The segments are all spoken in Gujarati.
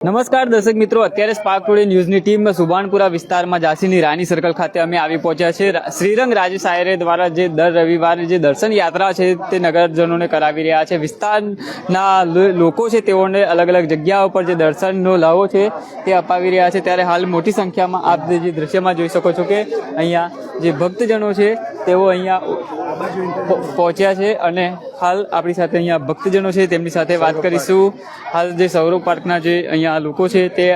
નમસ્કાર દર્શક મિત્રો, અત્યારે સ્પાર્ક ટુડે ન્યૂઝની ટીમ સુભાનપુરા વિસ્તારમાં ઝાંસીની રાની સર્કલ ખાતે અમે આવી પહોંચ્યા છે શ્રીરંગ રાજેશ આયરે દ્વારા જે દર રવિવારે જે દર્શન યાત્રા છે તે નગરજનોને કરાવી રહ્યા છે. વિસ્તારના લોકો છે તેઓને અલગ અલગ જગ્યાઓ પર જે દર્શનનો લહો છે તે અપાવી રહ્યા છે. ત્યારે હાલ મોટી સંખ્યામાં આપ જે દ્રશ્યમાં જોઈ શકો છો કે અહીંયા જે ભક્તજનો છે તેઓ અહીંયા પહોંચ્યા છે અને હાલ આપણી સાથે અહીંયા ભક્તજનો છે તેમની સાથે વાત કરીશું. હાલ જે સૌરવ પાર્કના જે અહીંયા લોકો છે તે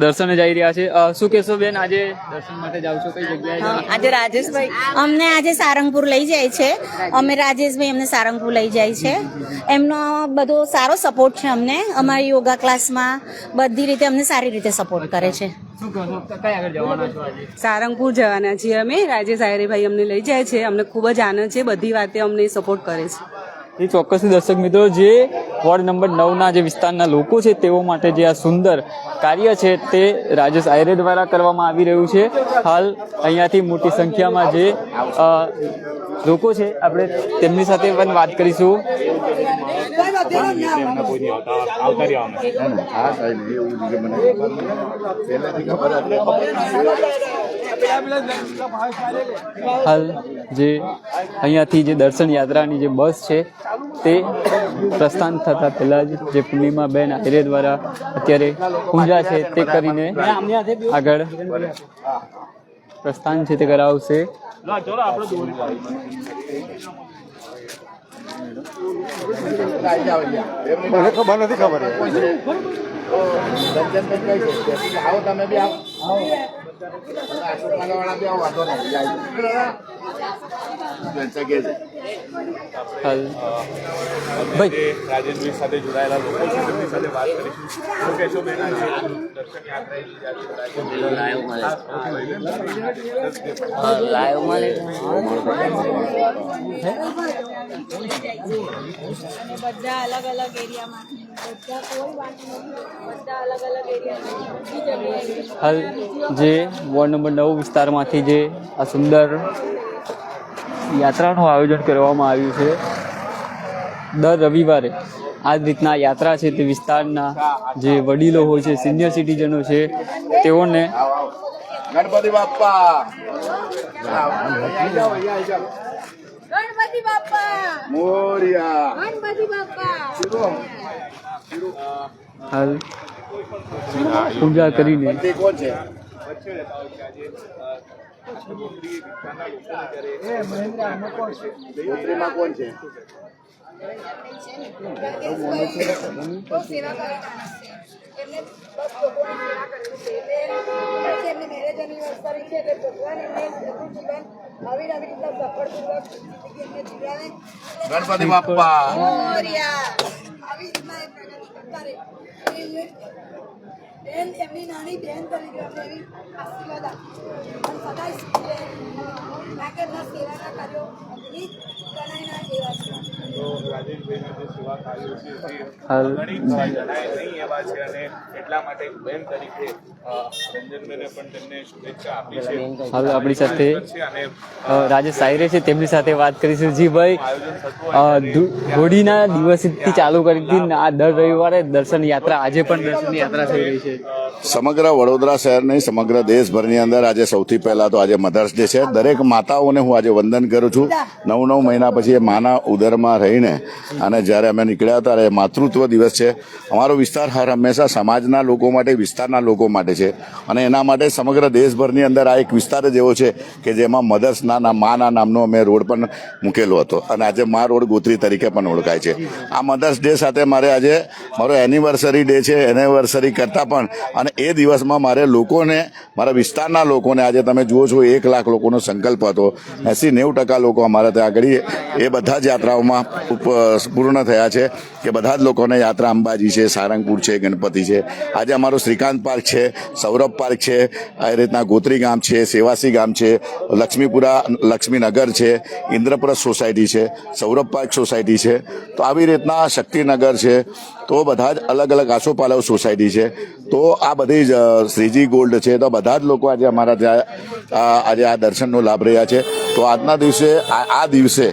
દર્શને જઈ રહ્યા છે. શું કહેશો બેન? આજે દર્શન માટે જાવ છો? કઈ જગ્યાએ આજે રાજેશભાઈ અમને આજે સારંગપુર લઈ જાય છે. અમે રાજેશભાઈ અમને સારંગપુર લઈ જાય છે. એમનો બધો સારો સપોર્ટ છે અમને. અમારી યોગા ક્લાસમાં બધી રીતે અમને સારી રીતે સપોર્ટ કરે છે. સારંગપુર જવાના છીએ અમે. રાજેશ આયરેભાઈ અમને લઈ જાય છે. અમને ખૂબ જ આનંદ છે. બધી વાતે અમને સપોર્ટ કરે છે. એ ચોક્કસથી દર્શક મિત્રો, જે વોર્ડ નંબર નવના જે વિસ્તારના લોકો છે, તેઓ માટે જે આ સુંદર કાર્ય છે, તે રાજેશ આયરે દ્વારા કરવામાં આવી રહ્યું છે. હાલ અહીંયાથી મોટી સંખ્યામાં જે લોકો છે, આપણે તેમની સાથે પણ વાત કરીશું. હા, સાહેબ હાલ જે અહીંયાથી જે દર્શન યાત્રાની જે બસ છે તે પ્રસ્થાન થતા પહેલાં જ જે પૂર્ણિમાબેન આર્ય દ્વારા અત્યારે પૂજા છે તે કરીને આગળ પ્રસ્થાન છે તે કરાવશે. મને ખબર નથી ખબર. આવો તમે બી આવો. ભાઈ. રાજેશભાઈ સાથે જોડાયેલા લોકો છે તેમની સાથે વાત કરીશું. શું કહેશો બેન દર્શન બધા અલગ અલગ એરિયામાંથી હાલ જે વોર્ડ નંબર નવ વિસ્તારમાંથી જે આ સુંદર યાત્રાનું આયોજન કરવામાં આવ્યું છે. દર રવિવારે આ જ રીતના યાત્રા છે તે વિસ્તારના જે વડીલો હોય છે સિનિયર સિટીઝનો છે તેઓને ગણપતિ બાપા મોરિયા! ગણપતિ બાપા હાલ પૂજા કરીને. તે કોણ છે? ગણપતિ મોરિયા. આવી રીતના એ પ્રગતિ કરતા બેન એમની નાની બેન તરીકે એવી આશીર્વાદ આપી અને સદાય કર્યો સેવાના કાર્યો ગણાયના એવા છે. હાલ ઘણી જ જણાય નહીં એવા છે અને એટલા માટે એક બેન તરીકે અ, રંજનબેને પણ તેમને શુભેચ્છા આપી છે. હાલ આપણી સાથે રાજેશ સાયરે છે તેમની સાથે વાત કરીશું. જી ભાઈ હોળીના દિવસથી ચાલુ કરી હતી આ દર રવિવારે દર્શન યાત્રા આજે પણ દર્શન યાત્રા થઈ રહી છે. સમગ્ર વડોદરા શહેર નહીં સમગ્ર દેશભરની અંદર આજે સૌથી પહેલા તો આજે મધર્સ ડે છે. દરેક માતાઓને હું આજે વંદન કરું છું. નવ નવ મહિના પછી એ માના ઉદરમાં રહીને અને જ્યારે અમે નીકળ્યા હતા, ત્યારે માતૃત્વ દિવસ છે. અમારો વિસ્તાર હર હંમેશા સમાજના લોકો માટે, વિસ્તારના લોકો માટે છે. અને એના માટે સમગ્ર દેશભરની અંદર આ એક વિસ્તાર જ એવો છે કે જેમાં મધર્સના ના માના નામનો અમે રોડ પણ મૂકેલો હતો. અને આજે મા રોડ ગોત્રી તરીકે પણ ઓળખાય છે. આ મધર્સ ડે સાથે મારે આજે મારો એનિવર્સરી ડે છે એનિવર્સરી કરતાં પણ. અને એ દિવસમાં મારે લોકોને, મારા વિસ્તારના લોકોને, આજે તમે જુઓ છો, એક લાખ લોકોનો સંકલ્પ હતો. એસી નેવું ટકા લોકો અમારા ત્યાં આગળ એ બધા જ યાત્રાઓમાં પૂર્ણ થયા છે કે બધા જ લોકોને યાત્રા અંબાજી છે, સારંગપુર છે, ગણપતિ છે. આજે અમારો શ્રીકાંત પાર્ક છે, સૌરભ પાર્ક છે, આ રીતના ગોત્રી ગામ છે, સેવાસી ગામ છે, લક્ષ્મીપુરા, લક્ષ્મીનગર છે, ઇન્દ્રપ્રસ્થ સોસાયટી છે, સૌરભ પાર્ક સોસાયટી છે. તો આવી રીતના શક્તિનગર છે, તો બધા જ અલગ અલગ આસોપાલવ સોસાયટી છે. તો આ બધી જ શ્રીજી ગોલ્ડ છે. તો બધા જ લોકો આજે અમારા ત્યાં આજે આ દર્શનનો લાભ રહ્યા છે. તો આજના દિવસે, આ દિવસે,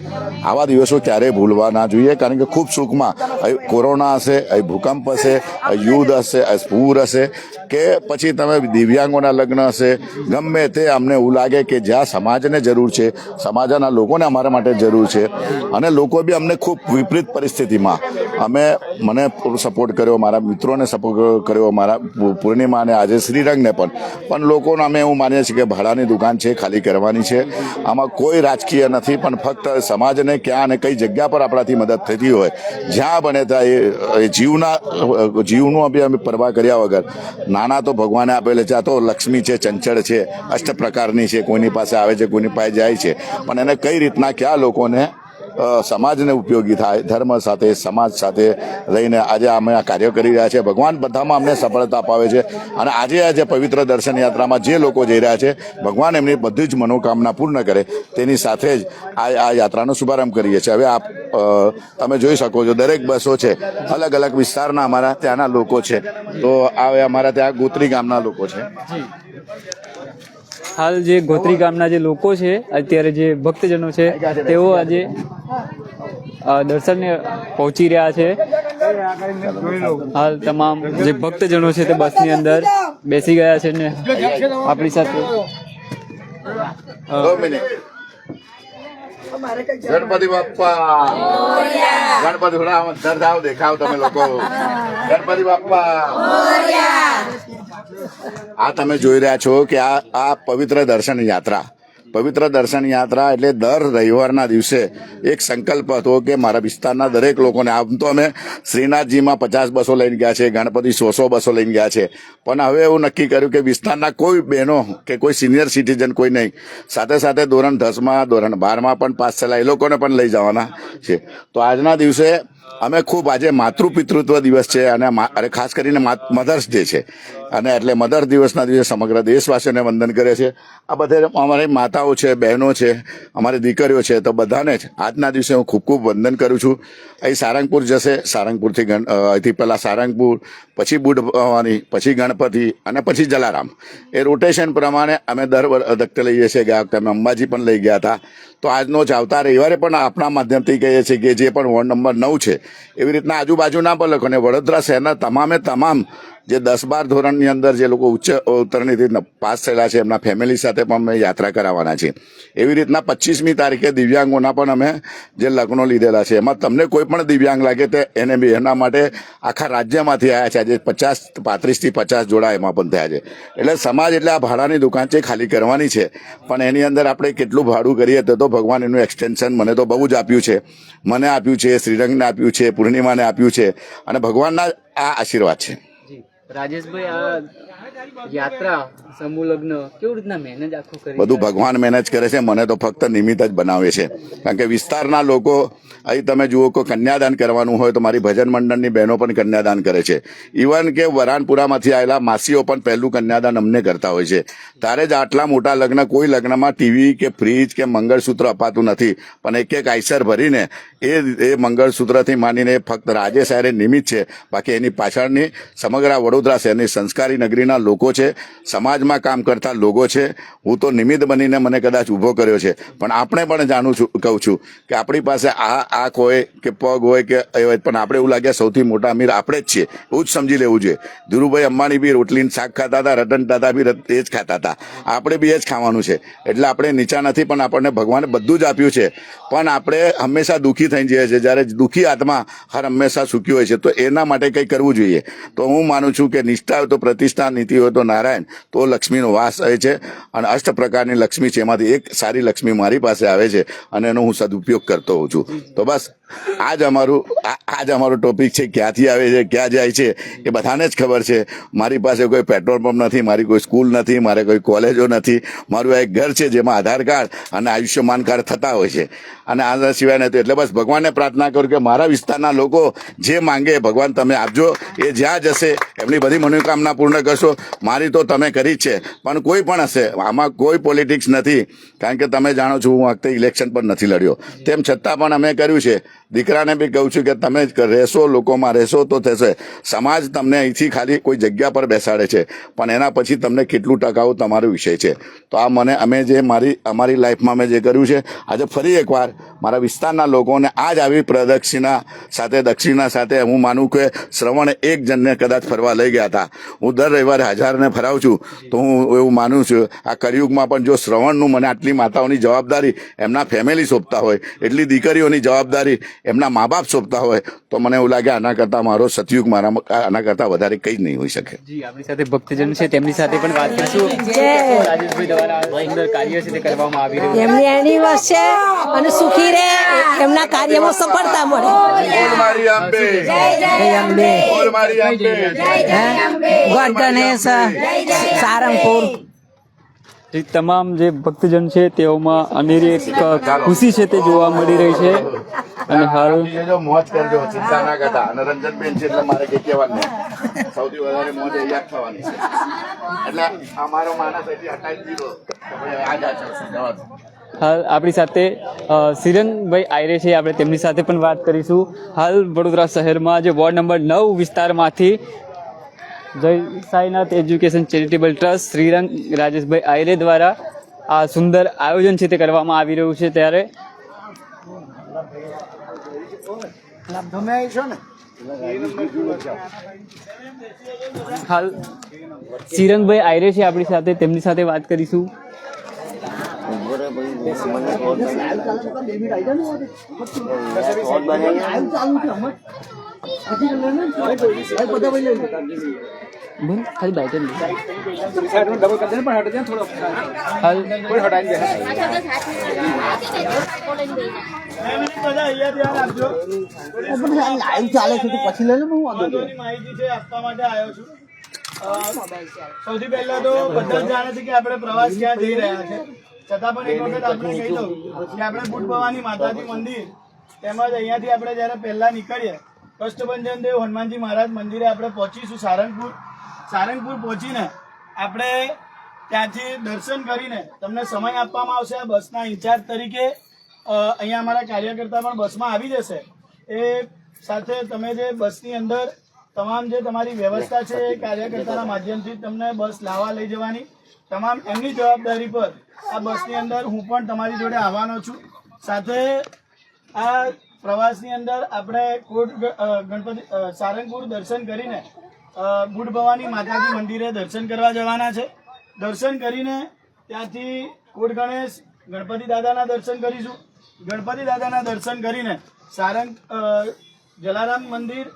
આવા દિવસો ક્યારેય ભૂલવા ના જોઈએ, કારણ કે ખૂબ સુખમાં કોરોના હશે અહીં ભૂકંપ હશે યુદ્ધ હશે પૂર હશે, કે પછી તમે દિવ્યાંગોના લગ્ન હશે, ગમે તે અમને એવું લાગે કે જ્યાં સમાજને જરૂર છે, સમાજના લોકોને અમારા માટે જરૂર છે, અને લોકો બી અમને ખૂબ વિપરીત પરિસ્થિતિમાં અમે મને સપોર્ટ કર્યો, મારા મિત્રોને સપોર્ટ કર્યો, મારા પૂર્ણિમાને આજે શ્રીરંગને પણ. પણ લોકોને અમે એવું માનીએ છીએ કે ભાડાની દુકાન છે, ખાલી કરવાની છે. આમાં કોઈ રાજકીય નથી, પણ ફક્ત સમાજને ક્યાં અને કઈ જગ્યા પર આપણાથી મદદ થતી હોય. જ્યાં બને ત્યાં એ- જીવના જીવનું બી અમે પરવા કર્યા વગર. નાના તો ભગવાને આપેલે છે, આ તો લક્ષ્મી છે, ચંચળ છે અષ્ટ પ્રકારની છે, કોઈની પાસે આવે છે, કોઈની પાસે જાય છે. પણ એને કઈ રીતના ક્યાં લોકોને સમાજને ઉપયોગી થાય, ધર્મ સાથે, સમાજ સાથે રહીને આજે અમે આ કાર્ય કરી રહ્યા છે ભગવાન બધામાં અમને સફળતા અપાવે છે. અને આજે આજે પવિત્ર દર્શન યાત્રામાં જે લોકો જઈ રહ્યા છે, ભગવાન એમની બધી જ મનોકામના પૂર્ણ કરે. તેની સાથે જ આ આ યાત્રાનો શુભારંભ કરીએ છીએ. હવે આપ તમે જોઈ શકો છો, દરેક બસો છે. અલગ અલગ વિસ્તારના અમારા ત્યાંના લોકો છે. તો આ અમારા ત્યાં ગોત્રી ગામના લોકો છે. હાલ જે ગોત્રી ગામના જે લોકો છે, અત્યારે જે ભક્તજનો છે, તેઓ આજે દર્શનને પહોંચી રહ્યા છે. હાલ તમામ જે ભક્તજનો છે તે બસની અંદર બેસી ગયા છે ને આપણી સાથે દો મિનિટ અમારે કઈ ગણપતિ બાપ્પા. ગણપતિ થોડા અંદર દેખાવ તમે લોકો. ગણપતિ બાપ્પા. આ તમે જોઈ રહ્યા છો કે આ આ પવિત્ર દર્શન યાત્રા. પવિત્ર દર્શન યાત્રા એટલે દર રવિવારના દિવસે એક સંકલ્પ હતો કે મારા વિસ્તારના દરેક લોકોને, આમ તો અમે શ્રીનાથજીમાં પચાસ બસો લઈને ગયા છે, ગણપતિ સો સો બસો લઈને ગયા છે. પણ હવે એવું નક્કી કર્યું કે વિસ્તારના કોઈ બહેનો કે કોઈ સિનિયર સિટીઝન કોઈ નહીં, સાથે સાથે ધોરણ દસમાં, ધોરણ બારમાં પણ પાસ થયેલા એ લોકોને પણ લઈ જવાના છે. તો આજના દિવસે અમે ખૂબ આજે માતૃ પિતૃત્વ દિવસ છે અને ખાસ કરીને મધર્સ ડે છે. અને એટલે મધર દિવસના દિવસે સમગ્ર દેશવાસીઓને વંદન કરે છે. આ બધે અમારી માતાઓ છે, બહેનો છે, અમારી દીકરીઓ છે, તો બધાને જ આજના દિવસે હું ખૂબ ખૂબ વંદન કરું છું. અહીં સારંગપુર જશે, સારંગપુરથી અહીંથી પહેલાં સારંગપુર, પછી બુઢ ભવાની, પછી ગણપતિ અને પછી જલારામ. એ રોટેશન પ્રમાણે અમે દર વખતે લઈએ છીએ ગયા વખતે અમે અંબાજી પણ લઈ ગયા હતા. તો આજનો જ આવતા રવિવારે પણ આપણા માધ્યમથી કહીએ છીએ કે જે પણ વોર્ડ નંબર નવ છે, એવી રીતના આજુબાજુના પણ લોકોને વડોદરા શહેરના તમામે તમામ જે દસ બાર ધોરણની અંદર જે લોકો ઉચ્ચ ઉત્તરણીથી પાસ થયેલા છે, એમના ફેમિલી સાથે પણ અમે યાત્રા કરાવવાના છે એવી રીતના પચીસમી તારીખે દિવ્યાંગોના પણ અમે જે લગ્નો લીધેલા છે, એમાં તમને કોઈ પણ દિવ્યાંગ લાગે તે એને બી, એના માટે આખા રાજ્યમાંથી આવ્યા છે. આજે પચાસ પાંત્રીસથી પચાસ જોડા એમાં પણ થયા છે. એટલે સમાજ એટલે આ ભાડાની દુકાન છે, ખાલી કરવાની છે. પણ એની અંદર આપણે કેટલું ભાડું કરીએ તો તો ભગવાન એનું એક્સટેન્શન મને તો બહુ જ આપ્યું છે. મને આપ્યું છે, શ્રીરંગને આપ્યું છે, પૂર્ણિમાને આપ્યું છે. અને ભગવાનના આ આશીર્વાદ છે. રાજેશભાઈ આ યાત્રા સમૂહ લગ્ન કેવી રીતના મેનેજ આખું કરી બધું ભગવાન મેનેજ કરે છે મને તો ફક્ત નિમિત્ત જ બનાવે છે. કારણ કે વિસ્તારના લોકો અહીં તમે જુઓ કે કન્યાદાન કરવાનું હોય તો મારી ભજન મંડળની બહેનો પણ કન્યાદાન કરે છે. ઇવન કે વરાનપુરામાંથી આવેલા માસીઓ પણ પહેલું કન્યાદાન અમને કરતા હોય છે. ત્યારે જ આટલા મોટા લગ્ન કોઈ લગ્નમાં ટીવી કે ફ્રીજ કે મંગળસૂત્ર અપાતું નથી. પણ એક એક આઈસર ભરીને એ એ મંગળસૂત્રથી માંડીને ફક્ત રાજે સાહેરે નિમિત્ત છે. બાકી એની પાછળની સમગ્ર વડોદરા શહેરની સંસ્કારી નગરીના લોકો છે, સમાજમાં કામ કરતા લોકો છે. હું તો નિમિત્ત બનીને મને કદાચ ઊભો કર્યો છે. પણ આપણે પણ જાણું છું, કહું છું કે આપણી પાસે આ આંખ હોય કે પગ હોય કે એ હોય, પણ આપણે એવું લાગે સૌથી મોટા અમીર આપણે જ છીએ. એવું જ સમજી લેવું જોઈએ. ધીરુભાઈ અંબાણી બી રોટલીને શાક ખાતા હતા, રતન ટાટા બી એ જ ખાતા હતા. આપણે બી એ જ ખાવાનું છે. એટલે આપણે નીચા નથી, પણ આપણને ભગવાને બધું જ આપ્યું છે. પણ આપણે હંમેશા દુઃખી થઈ જઈએ છીએ. જ્યારે દુઃખી આત્મા હર હંમેશા સુખી હોય છે, તો એના માટે કંઈ કરવું જોઈએ? તો હું માનું છું કે નિષ્ઠા તો પ્રતિષ્ઠા નીતિ હોય તો નારાયણ, તો લક્ષ્મીનો વાસ રહે છે. અને અષ્ટ પ્રકારની લક્ષ્મી છે. એમાંથી એક સારી લક્ષ્મી મારી પાસે આવે છે અને એનો હું સદુપયોગ કરતો હોઉં છું. તો બસ આ જ અમારું આજ અમારો ટોપિક છે, ક્યાંથી આવે છે, ક્યાં જાય છે, એ બધાને જ ખબર છે. મારી પાસે કોઈ પેટ્રોલ પંપ નથી, મારી કોઈ સ્કૂલ નથી, મારે કોઈ કોલેજો નથી. મારું એક ઘર છે જેમાં આધાર કાર્ડ અને આયુષ્યમાન કાર્ડ થતા હોય છે. અને આના સિવાય નથી એટલે બસ ભગવાનને પ્રાર્થના કરું કે મારા વિસ્તારના લોકો જે માંગે, ભગવાન તમે આપજો. એ જ્યાં જશે, એમની બધી મનોકામના પૂર્ણ કરશો. મારી તો તમે કરી જ છે. પણ કોઈ પણ હશે, આમાં કોઈ પોલિટિક્સ નથી. કારણ કે તમે જાણો છો, હું વખતે ઇલેક્શન પણ નથી લડ્યો. તેમ છતાં પણ અમે કર્યું છે. દીકરાને બી કહું છું કે તમે રહેશો, લોકોમાં રહેશો તો થશે. સમાજ તમને અહીંથી ખાલી કોઈ જગ્યા પર બેસાડે છે. પણ એના પછી તમને કેટલું ટકાવું તમારો વિષય છે. તો આ મને, અમે જે મારી, અમારી લાઈફમાં મેં જે કર્યું છે, આજે ફરી એકવાર મારા વિસ્તારના લોકોને આ જ આવી પ્રદક્ષિણા સાથે, દક્ષિણા સાથે હું માનું કે શ્રવણે એક જણને કદાચ ફરવા લઈ ગયા હતા. હું દર રવિવારે હજારને ફરાવું છું. તો હું એવું માનું છું, આ કરિયુગમાં પણ જો શ્રવણનું મને આટલી માતાઓની જવાબદારી એમના ફેમિલી સોંપતા હોય, એટલી દીકરીઓની જવાબદારી એમના મા બાપ સોંપતા હોય તો મને એવું લાગે આના કરતાં મારો સતયુગ મારા આના કરતાં વધારે કંઈ જ નહીં હોઈ શકે. જી આપણી સાથે ભક્તજન છે તેમની સાથે પણ વાત કરીશું. રાજેશભાઈ દ્વારા સુંદર કાર્ય છે તે કરવામાં આવી રહ્યું છે. એમની એનિવર્સ છે અને સુખી રહે એમના કાર્યમાં સફળતા મળે. બોલ મારી અંબે જય અંબે બોલ મારી અંબે ગોડ ગણેશ સારંગપુર. જે તમામ જે ભક્તજન છે તેઓમાં અનેરી એક ખુશી છે તે જોવા મળી રહી છે. અને હાલ જો મોજ કરજો ચિંતા ના કરતા અને રંજનબેન છે એટલે મારે કે કહેવાનું નહીં. સૌથી વધારે મોજ અહીંયા થવાની છે. એટલે અમારો માણસ હજી હટાવી દીધો. ભાઈ આ. હાલ આપણી સાથે સિરનભાઈ આયરે છે. આપણે તેમની સાથે પણ વાત કરીશું. હાલ વડોદરા શહેરમાં જે વોર્ડ નંબર નવ વિસ્તારમાંથી Jay Sainath education charitable trust Shrirang Rajeshbhai Ayre દ્વારા આ સુંદર આયોજન છે તે કરવામાં આવી રહ્યું છે ત્યારે. હાલ શ્રીરંગભાઈ આયરે છે આપણી સાથે તેમની સાથે વાત કરીશું. ખાલી હાલ. માહિતી છે આપવા માટે આવ્યો છું. સૌથી પહેલા તો બધા જાણે છે કે આપણે પ્રવાસ ક્યાં જઈ રહ્યા છે. છતાં પણ એક વખત આપણે કહી દઉં કે આપણે બુટ ભવાની માતાજી મંદિર તેમજ અહીંયાથી આપણે જ્યારે પહેલા નીકળીએ કષ્ટભંજન દેવ હનુમાનજી મહારાજ મંદિરે આપણે પહોંચીશું સારંગપુર. સારંગપુર પહોંચીને આપણે ત્યાંથી દર્શન કરીને તમને સમય આપવામાં આવશે બસના ઇન્ચાર્જ તરીકે. અહીંયા અમારા કાર્યકર્તા પણ બસમાં આવી જશે. એ સાથે તમે જે બસની અંદર તમામ જે તમારી વ્યવસ્થા છે એ કાર્યકર્તાના માધ્યમથી તમને બસ લાવવા લઈ જવાની. તમામ એમની જવાબદારી પર આ બસની અંદર હું પણ તમારી જોડે આવવાનો છું. સાથે આ પ્રવાસની અંદર આપણે કોટ ગણપતિ સારંગપુર દર્શન કરીને બુટ ભવાની માતાજી મંદિરે દર્શન કરવા જવાના છે. દર્શન કરીને ત્યાંથી કોટ ગણેશ ગણપતિ દાદાના દર્શન કરીશું. ગણપતિ દાદાના દર્શન કરીને સારંગ જલારામ મંદિર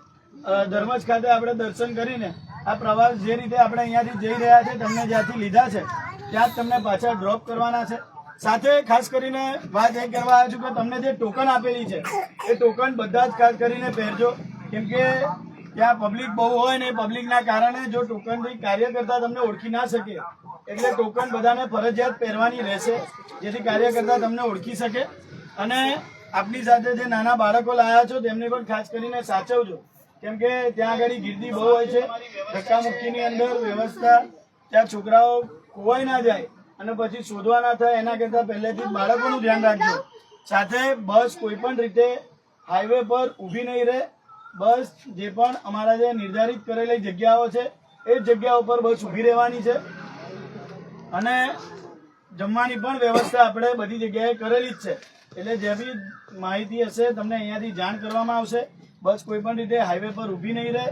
ધર્મજ ખાતે આપણે દર્શન કરીને આ પ્રવાસ જે રીતે આપણે અહીંયાથી જઈ રહ્યા છે, તમને જ્યાંથી લીધા છે, ત્યાં જ તમને પાછા ડ્રોપ કરવાના છે. સાથે ખાસ કરીને વાત એ કરવા આવ્યો છું કે તમને જે ટોકન આપેલી છે, એ ટોકન બધા જ ખાસ કરીને પહેરજો. કેમ કે ત્યાં પબ્લિક બહુ હોય ને પબ્લિકના કારણે જો ટોકનથી કાર્યકર્તા તમને ઓળખી ના શકે, એટલે ટોકન બધાને ફરજિયાત પહેરવાની રહેશે, જેથી કાર્યકર્તા તમને ઓળખી શકે. અને આપની સાથે જે નાના બાળકો લાયા છો, તેમને પણ ખાસ કરીને સાચવજો. કેમ કે ત્યાં આગળ ગીર્દી બહુ હોય છે ધક્કા મુક્કીની અંદર વ્યવસ્થા, ત્યાં છોકરાઓ ખોવાઈ ના જાય અને પછી શોધવા ના થાય, એના કરતાં પહેલેથી બાળકોનું ધ્યાન રાખજો. સાથે બસ કોઈ પણ રીતે હાઈવે પર ઊભી નહીં રહે. બસ જે પણ અમારા જે નિર્ધારિત કરેલી જગ્યાઓ છે, એ જગ્યા ઉપર બસ ઊભી રહેવાની છે. અને જમવાની પણ વ્યવસ્થા આપણે બધી જગ્યાએ કરેલી જ છે. એટલે જે બી માહિતી હશે તમને અહીંયાથી જાણ કરવામાં આવશે. બસ કોઈ પણ રીતે હાઈવે પર ઊભી નહીં રહે.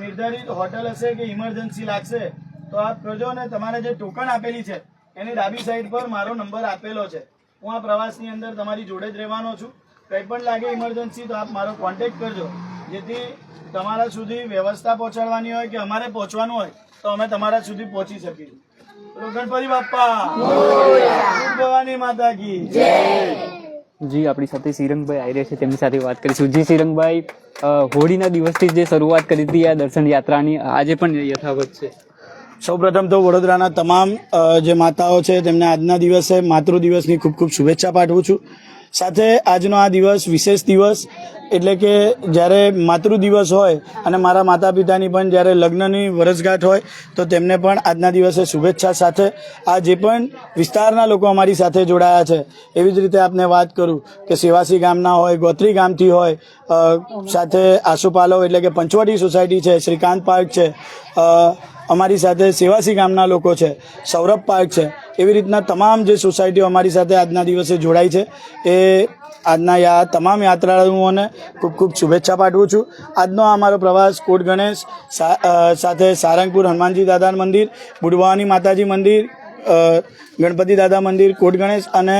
નિર્ધારિત હોટલ હશે કે ઇમરજન્સી લાગશે તો આપ કરજો અને તમારે જે ટોકન આપેલી છે એની ડાબી સાઈડ પર મારો નંબર આપેલો છે. હું આ પ્રવાસની અંદર તમારી જોડે જ રહેવાનો છું. કંઈ પણ લાગે ઇમરજન્સી તો આપ મારો કોન્ટેક્ટ કરજો. જેથી તમારા સુધી વ્યવસ્થા પહોંચાડવાની હોય કે અમારે પહોંચવાનું હોય તો અમે તમારા સુધી પહોંચી શકીશું. ગણપતિ બાપ્પા! ભવાની માતા કી જી, આપણી સાથે શ્રીરંગભાઈ રહ્યા છે. તેમની સાથે વાત કરીશું. જી, શ્રીરંગભાઈ હોળીના દિવસથી જે શરૂઆત કરી હતી આ દર્શન યાત્રાની, આજે પણ યથાવત છે. સૌપ્રથમ તો વડોદરાના તમામ જે માતાઓ છે, તેમને આજના દિવસે માતૃ દિવસની ખૂબ ખૂબ શુભેચ્છા પાઠવું છું. સાથે આજનો આ દિવસ, વિશેષ દિવસ, એટલે કે જ્યારે માતૃ દિવસ હોય અને મારા માતા પિતાની પણ જ્યારે લગ્નની વરસગાંઠ હોય, તો તેમને પણ આજના દિવસે શુભેચ્છા સાથે આ જે પણ વિસ્તારના લોકો અમારી સાથે જોડાયા છે, એવી જ રીતે આપને વાત કરું કે સેવાસી ગામના હોય, ગોત્રી ગામથી હોય સાથે આસુપાલવ એટલે કે પંચવટી સોસાયટી છે, શ્રીકાંત પાર્ક છે અમારી સાથે સેવાસી ગામના લોકો છે, સૌરભ પાર્ક છે, એવી રીતના તમામ જે સોસાયટીઓ અમારી સાથે આજના દિવસે જોડાઈ છે. એ આજના યા, તમામ યાત્રાળુઓને ખૂબ ખૂબ શુભેચ્છા પાઠવું છું. આજનો અમારો પ્રવાસ કોટ ગણેશ સાથે સારંગપુર હનુમાનજી દાદા મંદિર બુડવાની માતાજી મંદિર ગણપતિ દાદા મંદિર, કોટ ગણેશ અને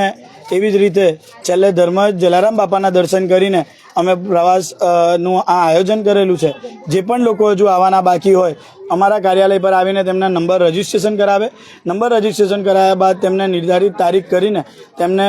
એવી જ રીતે છેલ્લે ધર્મ જલારામ બાપાના દર્શન કરીને અમે પ્રવાસનું આ આયોજન કરેલું છે. જે પણ લોકો હજુ આવવાના બાકી હોય, અમારા કાર્યાલય પર આવીને તેમના નંબર રજિસ્ટ્રેશન કરાવે. નંબર રજિસ્ટ્રેશન કરાવ્યા બાદ તેમને નિર્ધારિત તારીખ કરીને તેમને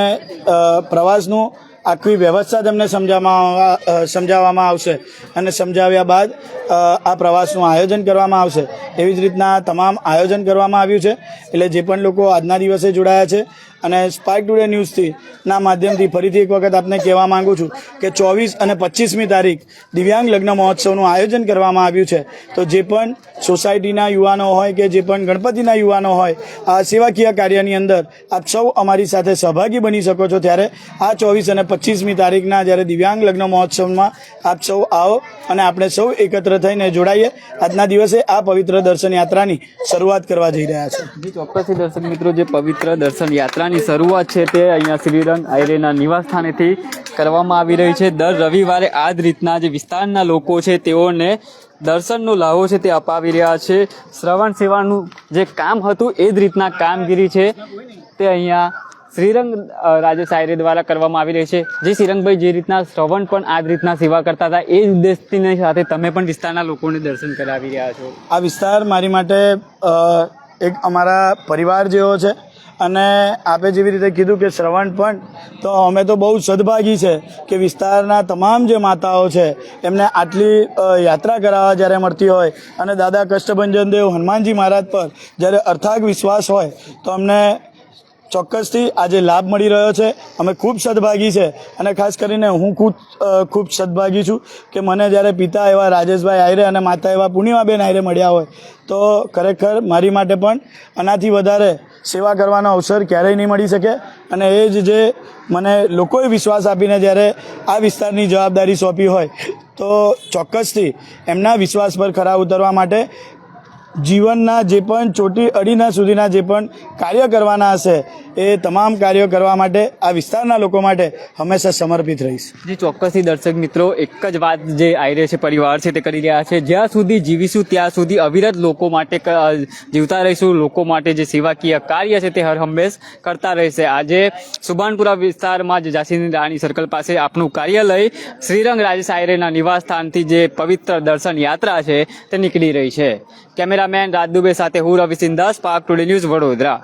પ્રવાસનું આખી વ્યવસ્થા તમને સમજાવવામાં સમજાવવામાં આવશે અને સમજાવ્યા બાદ આ પ્રવાસનું આયોજન કરવામાં આવશે. એવી જ રીતના તમામ આયોજન કરવામાં આવ્યું છે. એટલે જે પણ લોકો આજના દિવસે જોડાયા છે અને સ્પાર્ક ટુડે ન્યૂઝથી ના માધ્યમથી ફરીથી એક વખત આપને કહેવા માંગુ છું કે ચોવીસ અને પચીસમી તારીખ દિવ્યાંગ લગ્ન મહોત્સવનું આયોજન કરવામાં આવ્યું છે. તો જે પણ સોસાયટીના યુવાનો હોય કે જે પણ ગણપતિના યુવાનો હોય, આ સેવાકીય કાર્યની અંદર આપ સૌ અમારી સાથે સહભાગી બની શકો છો. ત્યારે આ ચોવીસ અને પચીસમી તારીખના જ્યારે દિવ્યાંગ લગ્ન મહોત્સવમાં આપ સૌ આવો અને આપણે સૌ એકત્ર થઈને જોડાઈએ. આજના દિવસે આ પવિત્ર દર્શન યાત્રાની શરૂઆત કરવા જઈ રહ્યા છે ચોક્કસથી દર્શક મિત્રો, જે પવિત્ર દર્શન યાત્રાની શરૂઆત છે તે અહીંયા શ્રીરંગ આયરેના નિવાસ સ્થાનેથી કરવામાં આવી રહી છે. દર રવિવારે આ જ રીતના જે વિસ્તારના લોકો છે તેઓને દર્શનનો લાહો છે તે અપાવી રહ્યા છે. શ્રવણ સેવાનું જે કામ હતું એ જ રીતના કામગીરી છે તે અહીંયા શ્રીરંગ રાજે સાયરે દ્વારા કરવામાં આવી રહી છે, જે શ્રીરંગભાઈ જે રીતના શ્રવણ પણ આ જ રીતના સેવા કરતા હતા, એ ઉદ્દેશની સાથે તમે પણ વિસ્તારના લોકોને દર્શન કરાવી રહ્યા છો. આ વિસ્તાર મારી માટે એક અમારા પરિવાર જેવો છે, અને આપે જેવી રીતે કીધું કે શ્રવણ પણ, તો અમે તો બહુ સદભાગી છે કે વિસ્તારના તમામ જે માતાઓ છે, એમને આટલી યાત્રા કરાવવા જ્યારે મળતી હોય, અને દાદા કષ્ટભંજન દેવ હનુમાનજી મહારાજ પર જ્યારે અર્થાગ વિશ્વાસ હોય, તો અમને ચોક્કસથી આજે લાભ મળી રહ્યો છે. અમે ખૂબ સદભાગી છે અને ખાસ કરીને હું ખૂબ ખૂબ સદભાગી છું કે મને જ્યારે પિતા એવા રાજેશભાઈ આયરે અને માતા એવા પૂર્ણિમાબેન આયરે મળ્યા હોય, તો ખરેખર મારી માટે પણ આનાથી વધારે સેવા કરવાનો અવસર ક્યારેય નહીં મળી શકે. અને એ જ જે મને લોકોએ વિશ્વાસ આપીને જ્યારે આ વિસ્તારની જવાબદારી સોંપી હોય, તો ચોક્કસથી એમના વિશ્વાસ પર ખરા ઉતરવા માટે જીવનના જે પણ ચોટી અડીના સુધીના જે પણ કાર્ય કરવાના હશે એ તમામ કાર્યો કરવા માટે, આ વિસ્તારના લોકો માટે હંમેશા સમર્પિત રહીશ. જે, ચોક્કસથી દર્શક મિત્રો, એક જ વાત જે આયરે છે, પરિવાર છે તે કરી રહ્યા છે. જ્યાં સુધી જીવીશું, ત્યાં સુધી અવિરત લોકો માટે જીવતા રહીશું. લોકો માટે જે સેવાકીય કાર્ય છે તે હર હંમેશ કરતા રહેશે. આજે સુભાનપુરા વિસ્તારમાં જે ઝાંસીની રાણી સર્કલ પાસે આપનું કાર્યાલય શ્રીરંગ રાજેશ આયરેના નિવાસ સ્થાનથી જે પવિત્ર દર્શન યાત્રા છે તે નીકળી રહી છે. કેમેરામેન રાજ દુબે સાથે હું રવિસિંહ દાસ પાક ટુડે ન્યૂઝ વડોદરા.